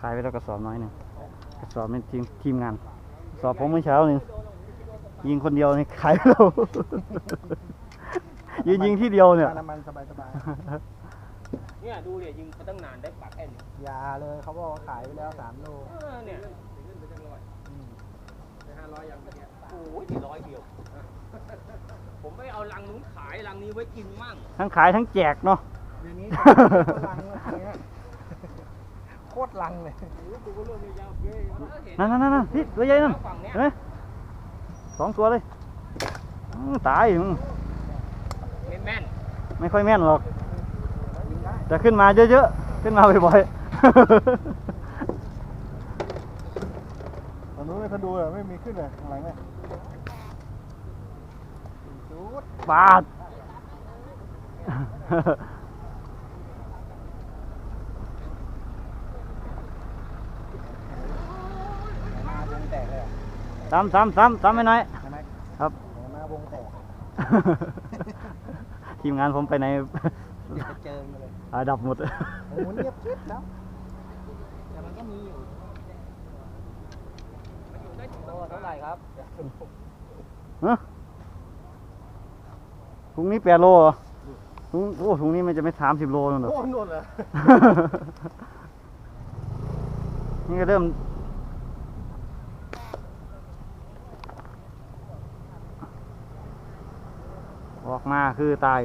ขายไปแล้วกระสอบน้อยหนึ่งกระสอบเป็นทีมทีมงานกระสอบผมเมื่อเช้าหนึ่งยิงคนเดียวนี่ขายไปแล้วยืนยิงที่เดียวเนี่ยน้ำมันสบายสบายเนี่ยดูเนี่ยยิงมาตั้งนานได้ปากแค่นี้ๆยาเลยเขาบอกว่าขายไปแล้วสามโลเออเนี่ยอืมโอ้ยสี่ร้อยเดียวผมไม่เอาลังนู้นขายลังนี้ไว้กินมั่งทั้งขายทั้งแจกเนาะเดี๋ยวนี้โคตรลังเลยเนี่ยโคตรลังเลยนั่นนั่นนั่นพี่ตัวใหญ่นั่นฝั่งเนี้ยเห็นไหมสองตัวเลยอื้อตายมึงไม่แม่นไม่ค่อยแม่นหรอกจะขึ้นมาเยอะๆขึ้นมาบ่อยตอนนู้นเขาดูอะไม่มีขึ้นเลยข้างหลังเนี่ยจุดๆปาด มาวงแตกเลยอะ ซ้ำซ้ำซ้ำซ้ำไปหน่อย ใช่ไหมครับมาวงแตกทีมงานผมไปไหนเดี๋ยวจะเจอมาเลยอาดับหมด โอ้โหเงียบชิดแล้วแต่มันก็มีอยู่โลเท่าไหร่ครับฮะถุงนี้แปดโลเหรอถุงโอ้ถุงนี้มันจะไม่สามสิบโลนั่นเหรอ โอ้นวดเลยนี่ก็เริ่ม ออกมาคือตาย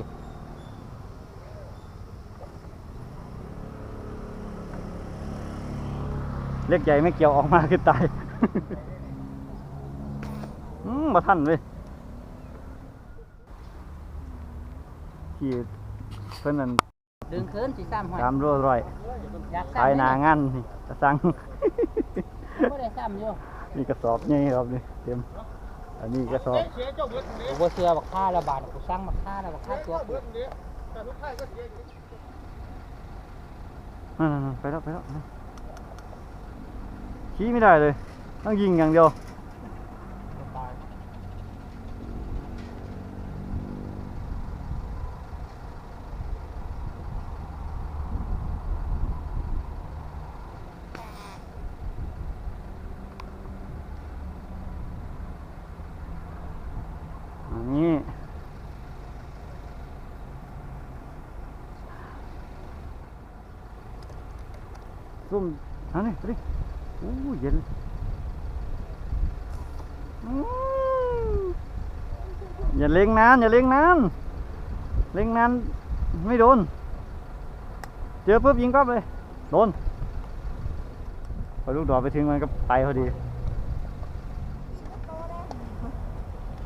เล็กใหญ่ไม่เกี่ยวออกมาคือตายอืมมาท่านเลยที่เพิ่นนั่นดึงคืนสีซ้ำหอยตามรัวร้อยอยากขายหนางานนี่กระสังไม่ได้ซ้ำอยู่นี่กระสอบนี่ครับนี่เต็ม อันนี้กระสอบกูบ่เสือบักค่าละบาทกูสั่งบักค่าละบักค่าตัวกูนั่นๆๆไปแล้วไปแล้วขี่ไม่ได้เลย ต้องยิงอย่างเดียว นนี้ซุ่มอันนี้ดิโอ้เย็นอืมอย่าเล็งนานอย่าเล็งนานเล็งนานไม่โดน เจอปุ๊บยิงก๊อบเลย โดนพอลูกดอกไปถึงมันก็ไปพอดี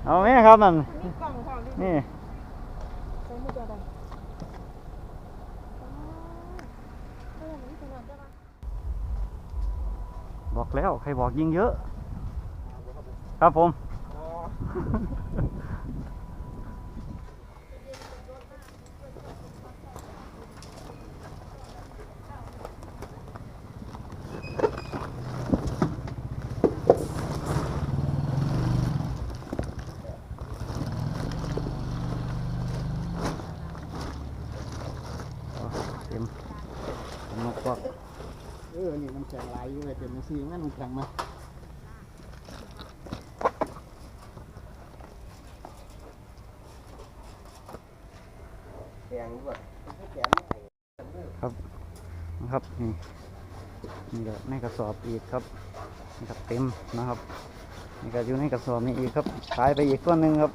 เอาไหมครับนั่นมีกล่องพร้อมด้วยนี่บอกแล้ว ใครบอกยิงเยอะ ครับผม เต็มเต็มนกควักเออ นี่น้ำแข็งไหลอยู่เลยเต็มมันซีงั้นน้ำแข็งมาแข็งด้วยแข็งครับนะครับนี่นี่ก็ในกระสอบอีกครับนี่ครับเต็มนะครับนี่ก็อยู่ในกระสอบนี้อีกครับขายไปอีกตัวหนึ่งครับ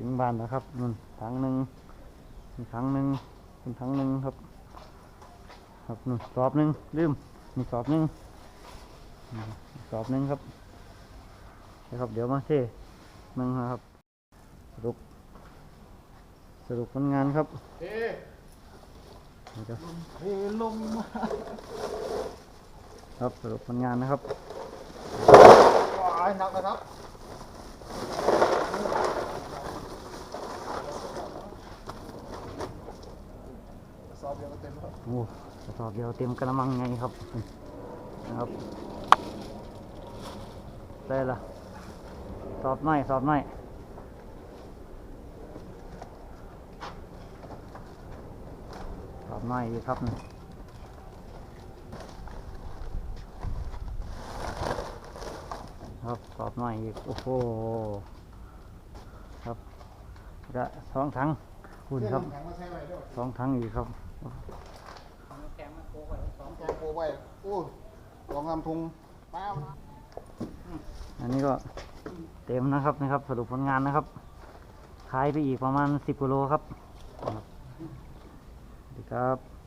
ถึงบ้านแล้วครับนู่นถังหนึ่งมีถังหนึ่งเป็นถังหนึ่งครับ ครับนู่นสอบหนึ่งลืมมีสอบหนึ่งสอบหนึ่งครับนะครับเดี๋ยวมาเทนึงนะครับ สรุป สรุปผลงานครับนี่ครับเทลงมาครับสรุปผลงานนะครับว้ายหนักนะครับ สอบเดียวก็เต็มแล้ว โอ้กระสอบเดียวเต็มกระมังไงครับนะครับได้ละสอบหน่อยสอบหน่อยสอบอบหน่อยอีกครับนะครับสอบหน่อยอีกโอ้โหครับจะสองถังคุณครับสองถังอีกครับ มาโคไว้สองแข็งโคไว้โอ้ลองทำทุงป้วนะอันนี้ก็เต็มนะครับนะครับ สรุปผลงานนะครับ ขายไปอีกประมาณสิบกิโลครับ ครับสวัสดีครับ